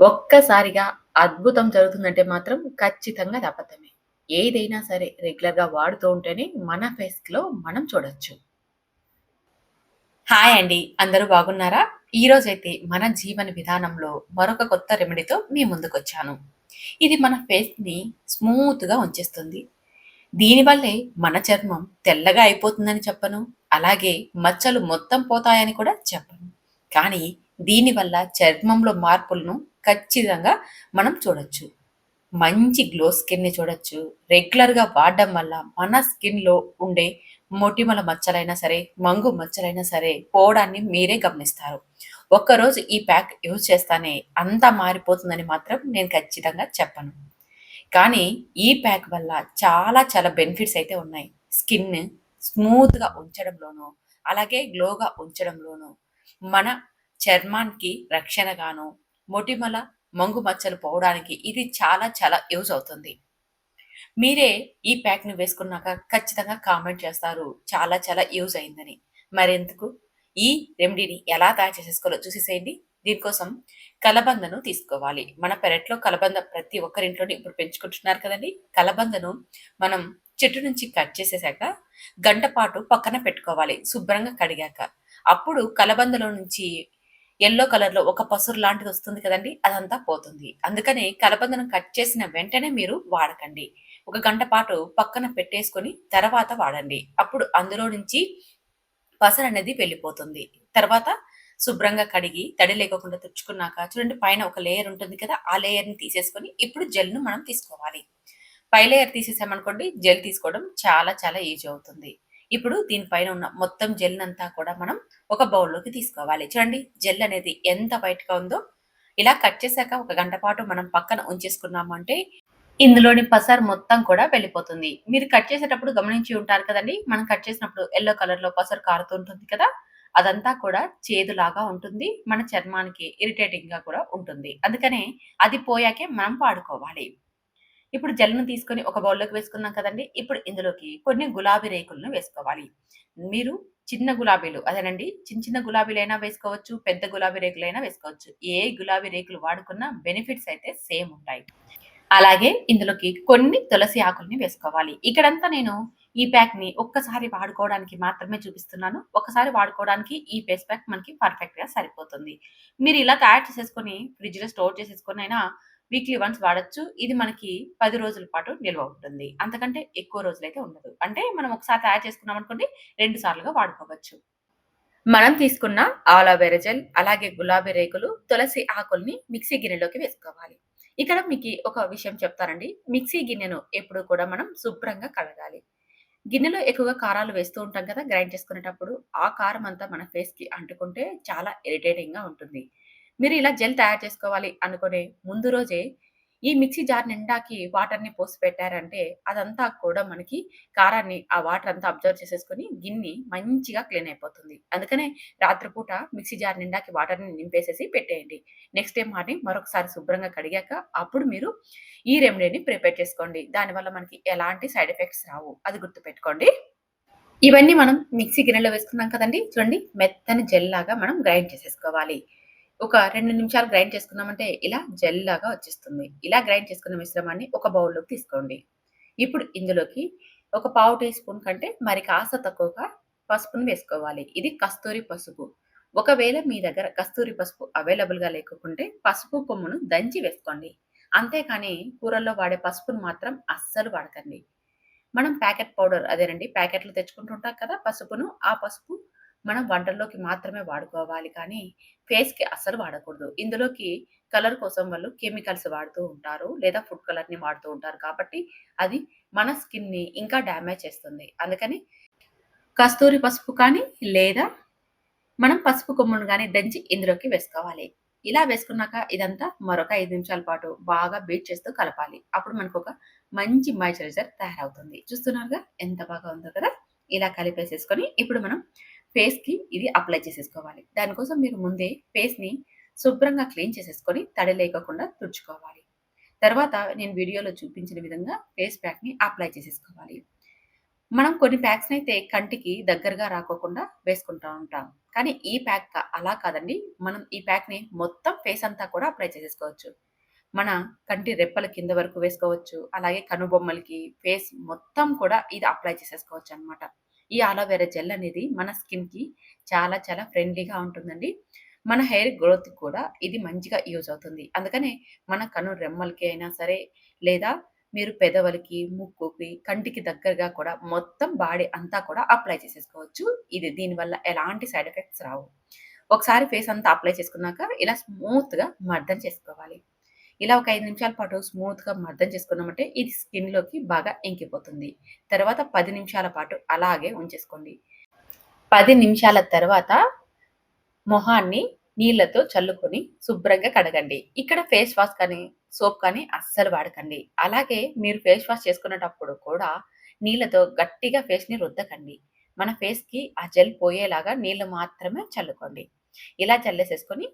ఒక్కసారిగా అద్భుతం జరుగుతుందంటే మాత్రం ఖచ్చితంగా అది అబద్ధమే. ఏదైనా సరే రెగ్యులర్‌గా వాడుతూ ఉంటేనే మన ఫేస్‌లో మనం చూడొచ్చు. హాయ్ అండి. అందరూ బాగున్నారా? ఈరోజైతే మన జీవన విధానంలో మరొక కొత్త రెమెడీతో మీ ముందుకొచ్చాను. ఇది మన ఫేస్‌ని స్మూత్‌గా ఉంచేస్తుంది. దీనివల్లే మన చర్మం తెల్లగా అయిపోతుందని చెప్పను. అలాగే మచ్చలు మొత్తం పోతాయని కూడా చెప్పను. కానీ దీనివల్ల చర్మంలో మార్పులను ఖచ్చితంగా మనం చూడొచ్చు. మంచి గ్లో స్కిన్‌ని చూడొచ్చు. రెగ్యులర్‌గా వాడడం వల్ల మన స్కిన్‌లో ఉండే మొటిమల మచ్చలైనా సరే, మంగు మచ్చలైనా సరే పోవడాన్ని మీరే గమనిస్తారు. ఒక్కరోజు ఈ ప్యాక్ యూజ్ చేస్తానే అంతా మారిపోతుందని మాత్రం నేను ఖచ్చితంగా చెప్పను. కానీ ఈ ప్యాక్ వల్ల చాలా చాలా బెనిఫిట్స్ అయితే ఉన్నాయి. స్కిన్ స్మూత్‌గా ఉంచడంలోనూ, అలాగే గ్లోగా ఉంచడంలోనూ, మన చర్మానికి రక్షణగాను, మొటిమల, మంగు మచ్చలు పోవడానికి ఇది చాలా చాలా యూజ్ అవుతుంది. మీరే ఈ ప్యాక్‌ని వేసుకున్నాక ఖచ్చితంగా కామెంట్ చేస్తారు. చాలా చాలా యూజ్ అయిందని. మరెందుకు ఈ రెమెడీని ఎలా తయారు చేసేసుకోవాలో చూసేసేయండి. దీనికోసం కలబందను తీసుకోవాలి. మన పెరట్లో కలబంద ప్రతి ఒక్కరింట్లోని ఇప్పుడు పెంచుకుంటున్నారు కదండీ! కలబందను మనం చెట్టు నుంచి కట్ చేసేసాక గంట పాటు పక్కన పెట్టుకోవాలి శుభ్రంగా కడిగాక. అప్పుడు కలబందలో నుంచి యెల్లో కలర్‌లో ఒక పసురు లాంటిది వస్తుంది కదండి అదంతా పోతుంది. అందుకని కలబందను కట్ చేసిన వెంటనే మీరు వాడకండి. ఒక గంట పాటు పక్కన పెట్టేసుకొని తర్వాత వాడండి. అప్పుడు అందులో నుంచి పసరనేది వెళ్ళిపోతుంది. తర్వాత శుభ్రంగా కడిగి తడి లేకోకుండా తుడుచుకున్నాక చూడండి పైన ఒక లేయర్ ఉంటుంది కదా! ఆ లేయర్‌ని తీసేసుకొని ఇప్పుడు జెల్‌ను మనం తీసుకోవాలి. పై లేయర్ తీసేసామనుకోండి జెల్ తీసుకోవడం చాలా చాలా ఈజీ అవుతుంది. ఇప్పుడు దీనిపైన ఉన్న మొత్తం జెల్ అంతా కూడా మనం ఒక బౌల్‌లోకి తీసుకోవాలి. చూడండి జెల్ అనేది ఎంత వైట్‌గా ఉందో ఇలా కట్ చేశాక ఒక గంట పాటు మనం పక్కన ఉంచేసుకున్నాము అంటే ఇందులోని పసర్ మొత్తం కూడా వెళ్ళిపోతుంది. మీరు కట్ చేసేటప్పుడు గమనించి ఉంటారు కదండి మనం కట్ చేసినప్పుడు యెల్లో కలర్‌లో పసర్ కారుతూ ఉంటుంది కదా! అదంతా కూడా చేదులాగా ఉంటుంది. మన చర్మానికి ఇరిటేటింగ్‌గా కూడా ఉంటుంది. అందుకనే అది పోయాకే మనం వాడుకోవాలి. ఇప్పుడు జెల్‌ను తీసుకొని ఒక బౌల్‌లోకి వేసుకున్నాం కదండీ! ఇప్పుడు ఇందులోకి కొన్ని గులాబీ రేకులను వేసుకోవాలి. మీరు చిన్న గులాబీలు అదేనండి చిన్న చిన్న గులాబీలైనా వేసుకోవచ్చు. పెద్ద గులాబీ రేకులైనా వేసుకోవచ్చు. ఏ గులాబీ రేకులు వాడుకున్నా బెనిఫిట్స్ అయితే సేమ్ ఉంటాయి. అలాగే ఇందులోకి కొన్ని తులసి ఆకుల్ని వేసుకోవాలి. ఇక్కడంతా నేను ఈ ప్యాక్‌ని ఒక్కసారి వాడుకోవడానికి మాత్రమే చూపిస్తున్నాను. ఒకసారి వాడుకోవడానికి ఈ ఫేస్ ప్యాక్ మనకి పర్ఫెక్ట్‌గా సరిపోతుంది. మీరు ఇలా తయారు చేసేసుకొని ఫ్రిడ్జ్‌లో స్టోర్ చేసేసుకొనైనా వీక్లీ వన్స్ వాడచ్చు ఇది మనకి పది రోజుల పాటు నిల్వ ఉంటుంది. అంతకంటే ఎక్కువ రోజులైతే ఉండదు. అంటే మనం ఒకసారి తయారు చేసుకున్నామనుకోండి రెండు సార్లుగా వాడుకోవచ్చు. మనం తీసుకున్న ఆలోవేరా జెల్, అలాగే గులాబీ రేకులు, తులసి ఆకుల్ని మిక్సీ గిన్నెలోకి వేసుకోవాలి. ఇక్కడ మీకు ఒక విషయం చెప్తానండి. మిక్సీ గిన్నెను ఎప్పుడు కూడా మనం శుభ్రంగా కడగాలి. గిన్నెలో ఎక్కువగా కారాలు వేస్తూ ఉంటాం కదా! గ్రైండ్ చేసుకునేటప్పుడు. ఆ కారం అంతా మన ఫేస్‌కి అంటుకుంటే చాలా ఇరిటేటింగ్‌గా ఉంటుంది. మీరు ఇలా జెల్ తయారు చేసుకోవాలి అనుకునే ముందు రోజే ఈ మిక్సీ జార్ నిండాకి వాటర్‌ని పోసి పెట్టారంటే అదంతా కూడా మనకి కారాన్ని ఆ వాటర్ అంతా అబ్జర్వ్ చేసేసుకొని గిన్నె మంచిగా క్లీన్ అయిపోతుంది. అందుకనే రాత్రిపూట మిక్సీ జార్ నిండాకి వాటర్‌ని నింపేసేసి పెట్టేయండి. నెక్స్ట్ డే మార్నింగ్ మరొకసారి శుభ్రంగా కడిగాక అప్పుడు మీరు ఈ రెమెడీని ప్రిపేర్ చేసుకోండి. దానివల్ల మనకి ఎలాంటి సైడ్ ఎఫెక్ట్స్ రావు. అది గుర్తుపెట్టుకోండి. ఇవన్నీ మనం మిక్సీ గిన్నెలో వేసుకున్నాం కదండీ! చూడండి మెత్తని జెల్ లాగా మనం గ్రైండ్ చేసేసుకోవాలి. ఒక రెండు నిమిషాలు గ్రైండ్ చేసుకున్నామంటే ఇలా జెల్ లాగా వచ్చేస్తుంది. ఇలా గ్రైండ్ చేసుకున్న మిశ్రమాన్ని ఒక బౌల్‌లోకి తీసుకోండి. ఇప్పుడు ఇందులోకి ఒక పావు టీ స్పూన్ కంటే మరి కాస్త తక్కువగా పసుపును వేసుకోవాలి. ఇది కస్తూరి పసుపు. ఒకవేళ మీ దగ్గర కస్తూరి పసుపు అవైలబుల్‌గా లేకుంటే పసుపు కొమ్మును దంచి వేసుకోండి. అంతేకాని కూరల్లో వాడే పసుపును మాత్రం అస్సలు వాడకండి. మనం ప్యాకెట్ పౌడర్ అదేనండి ప్యాకెట్లు తెచ్చుకుంటుంటాం కదా! పసుపును. ఆ పసుపు మనం వంటల్లోకి మాత్రమే వాడుకోవాలి కానీ ఫేస్‌కి అస్సలు వాడకూడదు. ఇందులోకి కలర్ కోసం వాళ్ళు కెమికల్స్ వాడుతూ ఉంటారు. లేదా ఫుడ్ కలర్‌ని వాడుతూ ఉంటారు కాబట్టి అది మన స్కిన్‌ని ఇంకా డ్యామేజ్ చేస్తుంది. అందుకని కస్తూరి పసుపు కానీ లేదా మనం పసుపు కొమ్మును కానీ దంచి ఇందులోకి వేసుకోవాలి. ఇలా వేసుకున్నాక ఇదంతా మరొక ఐదు నిమిషాల పాటు బాగా బీట్ చేస్తూ కలపాలి. అప్పుడు మనకు ఒక మంచి మాయిశ్చరైజర్ తయారవుతుంది. చూస్తున్నారుగా ఎంత బాగా ఉందో కదా! ఇలా కలిపేసేసుకొని ఇప్పుడు మనం ఫేస్‌కి ఇది అప్లై చేసేసుకోవాలి. దానికోసం మీరు ముందే ఫేస్‌ని శుభ్రంగా క్లీన్ చేసేసుకొని తడి లేకోకుండా తుడుచుకోవాలి. తర్వాత నేను వీడియోలో చూపించిన విధంగా ఫేస్ ప్యాక్‌ని అప్లై చేసేసుకోవాలి. మనం కొన్ని ప్యాక్స్ని అయితే కంటికి దగ్గరగా రాకోకుండా వేసుకుంటూ ఉంటాం. కానీ ఈ ప్యాక్ అలా కాదండి. మనం ఈ ప్యాక్‌ని మొత్తం ఫేస్ అంతా కూడా అప్లై చేసేసుకోవచ్చు. మన కంటి రెప్పల కింద వరకు వేసుకోవచ్చు. అలాగే కనుబొమ్మలకి, ఫేస్ మొత్తం కూడా ఇది అప్లై చేసేసుకోవచ్చనమాట. ఈ అలోవెరా జెల్ అనేది మన స్కిన్‌కి చాలా చాలా ఫ్రెండ్లీగా ఉంటుందండి. మన హెయిర్ గ్రోత్‌కి కూడా ఇది మంచిగా యూజ్ అవుతుంది. అందుకనే మన కను రెమ్మలకి అయినా సరే, లేదా మీరు పెదవులకి, ముక్కుకి, కంటికి దగ్గరగా కూడా మొత్తం బాడీ అంతా కూడా అప్లై చేసేసుకోవచ్చు. ఇది దీనివల్ల ఎలాంటి సైడ్ ఎఫెక్ట్స్ రావు. ఒకసారి ఫేస్ అంతా అప్లై చేసుకున్నాక ఇలా స్మూత్‌గా మర్దన చేసుకోవాలి. ఇలా ఒక ఐదు నిమిషాల పాటు స్మూత్‌గా మర్దం చేసుకున్నామంటే ఇది స్కిన్‌లోకి బాగా ఇంకిపోతుంది. తర్వాత పది నిమిషాల పాటు అలాగే ఉంచేసుకోండి. పది నిమిషాల తర్వాత మొహాన్ని నీళ్ళతో చల్లుకొని శుభ్రంగా కడగండి. ఇక్కడ ఫేస్ వాష్ కానీ, సోప్ కానీ అస్సలు వాడకండి. అలాగే మీరు ఫేస్ వాష్ చేసుకునేటప్పుడు కూడా నీళ్ళతో గట్టిగా ఫేస్‌ని రుద్దకండి. మన ఫేస్‌కి ఆ జెల్ పోయేలాగా నీళ్ళు మాత్రమే చల్లుకోండి. ఇలా చల్లేసేసుకొని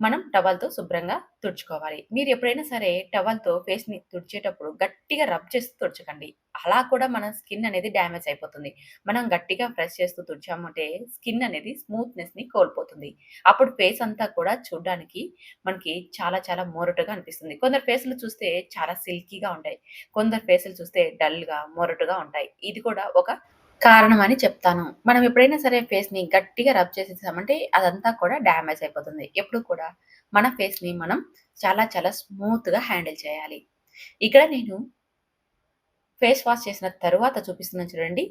మనం టవల్‌తో శుభ్రంగా తుడుచుకోవాలి. మీరు ఎప్పుడైనా సరే టవల్‌తో ఫేస్‌ని తుడిచేటప్పుడు గట్టిగా రబ్ చేస్తూ తుడచకండి. అలా కూడా మన స్కిన్ అనేది డ్యామేజ్ అయిపోతుంది. మనం గట్టిగా ప్రెస్ చేస్తూ తుడిచామంటే స్కిన్ అనేది స్మూత్‌నెస్‌ని కోల్పోతుంది. అప్పుడు ఫేస్ అంతా కూడా చూడడానికి మనకి చాలా చాలా మొరటుగా అనిపిస్తుంది. కొందరు ఫేసులు చూస్తే చాలా సిల్కీగా ఉంటాయి. కొందరు ఫేసులు చూస్తే డల్‌గా, మొరటుగా ఉంటాయి. ఇది కూడా ఒక కారణం అని చెప్తాను. మనం ఎప్పుడైనా సరే ఫేస్‌ని గట్టిగా రబ్ చేసేసామంటే అదంతా కూడా డ్యామేజ్ అయిపోతుంది. ఎప్పుడు కూడా మన ఫేస్‌ని మనం చాలా చాలా స్మూత్‌గా హ్యాండిల్ చేయాలి. ఇక్కడ నేను ఫేస్ వాష్ చేసిన తర్వాత చూపిస్తున్నాను చూడండి.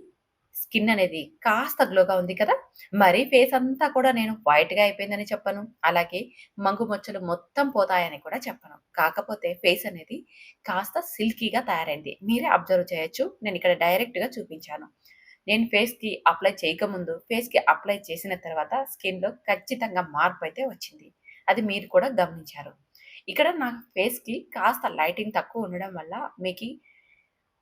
స్కిన్ అనేది కాస్త గ్లోగా ఉంది కదా! మరీ ఫేస్ అంతా కూడా నేను వైట్‌గా అయిపోయిందని చెప్పను. అలాగే మంగు మచ్చలు మొత్తం పోతాయని కూడా చెప్పను. కాకపోతే ఫేస్ అనేది కాస్త సిల్కీగా తయారైంది. మీరే అబ్జర్వ్ చేయొచ్చు. నేను ఇక్కడ డైరెక్ట్‌గా చూపించాను. నేను ఫేస్‌కి అప్లై చేయకముందు, ఫేస్‌కి అప్లై చేసిన తర్వాత స్కిన్‌లో ఖచ్చితంగా మార్పు అయితే వచ్చింది. అది మీరు కూడా గమనించారు. ఇక్కడ నా ఫేస్‌కి కాస్త లైటింగ్ తక్కువ ఉండడం వల్ల మీకు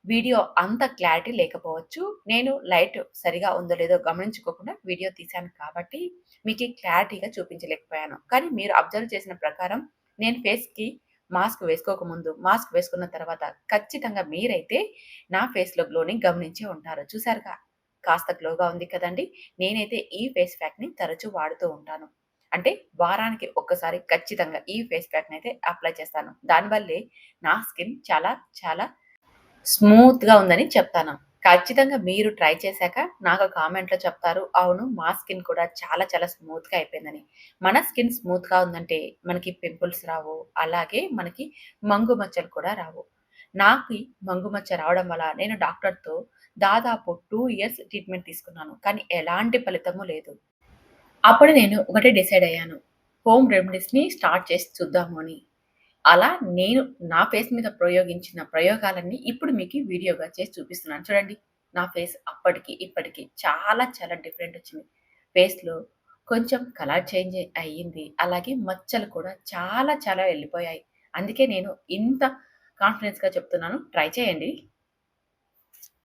వీడియో అంత క్లారిటీ లేకపోవచ్చు. నేను లైట్ సరిగా ఉందో లేదో గమనించుకోకుండా వీడియో తీశాను కాబట్టి మీకు క్లారిటీగా చూపించలేకపోయాను. కానీ మీరు అబ్జర్వ్ చేసిన ప్రకారం నేను ఫేస్‌కి మాస్క్ వేసుకోకముందు, మాస్క్ వేసుకున్న తర్వాత ఖచ్చితంగా మీరైతే నా ఫేస్‌లో గ్లోని గమనించే ఉంటారు. చూసారుగా కాస్త గ్లోగా ఉంది కదండీ! నేనైతే ఈ ఫేస్ ప్యాక్‌ని తరచూ వాడుతూ ఉంటాను. అంటే వారానికి ఒక్కసారి ఖచ్చితంగా ఈ ఫేస్ ప్యాక్ని అయితే అప్లై చేస్తాను. దానివల్లే నా స్కిన్ చాలా చాలా స్మూత్‌గా ఉందని చెప్తాను. ఖచ్చితంగా మీరు ట్రై చేశాక నాకు కామెంట్‌లో చెప్తారు. అవును మా స్కిన్ కూడా చాలా చాలా స్మూత్‌గా అయిపోయిందని. మన స్కిన్ స్మూత్‌గా ఉందంటే మనకి పింపుల్స్ రావు. అలాగే మనకి మంగు మచ్చలు కూడా రావు. నాకు మంగుమచ్చ రావడం వల్ల నేను డాక్టర్‌తో దాదాపు టూ ఇయర్స్ ట్రీట్మెంట్ తీసుకున్నాను. కానీ ఎలాంటి ఫలితము లేదు. అప్పుడు నేను ఒకటే డిసైడ్ అయ్యాను. హోమ్ రెమెడీస్‌ని స్టార్ట్ చేసి చూద్దాము అని. అలా నేను నా ఫేస్ మీద ప్రయోగించిన ప్రయోగాలన్నీ ఇప్పుడు మీకు వీడియోగా చేసి చూపిస్తున్నాను. చూడండి. నా ఫేస్ అప్పటికి, ఇప్పటికి చాలా చాలా డిఫరెంట్ వచ్చింది. ఫేస్‌లో కొంచెం కలర్ చేంజ్ అయ్యింది. అలాగే మచ్చలు కూడా చాలా చాలా వెళ్ళిపోయాయి అందుకే నేను ఇంత కాన్ఫిడెన్స్‌గా చెప్తున్నాను. ట్రై చేయండి.